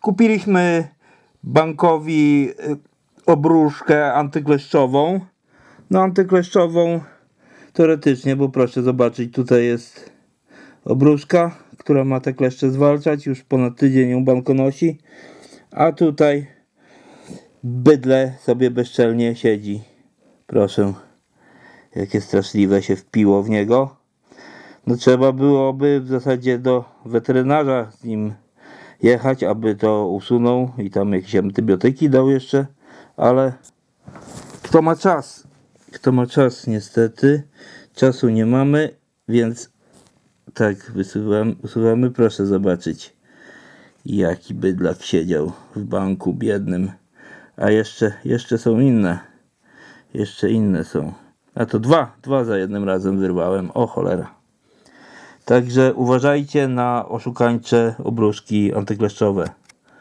Kupiliśmy bankowi y, obruszkę antykleszczową. No antykleszczową teoretycznie, bo proszę zobaczyć, tutaj jest obruszka, która ma te kleszcze zwalczać. Już ponad tydzień ją banko nosi. A tutaj bydle sobie bezczelnie siedzi. Proszę, jakie straszliwe się wpiło w niego. No trzeba byłoby w zasadzie do weterynarza z nim jechać, aby to usunął i tam jakieś antybiotyki dał jeszcze, ale kto ma czas? Kto ma czas niestety. Czasu nie mamy, więc tak wysuwamy, usuwamy. Proszę zobaczyć jaki bydlak siedział w banku biednym. A jeszcze, jeszcze są inne. Jeszcze inne są. A to dwa, dwa za jednym razem wyrwałem. O cholera. Także uważajcie na oszukańcze obruszki antykleszczowe.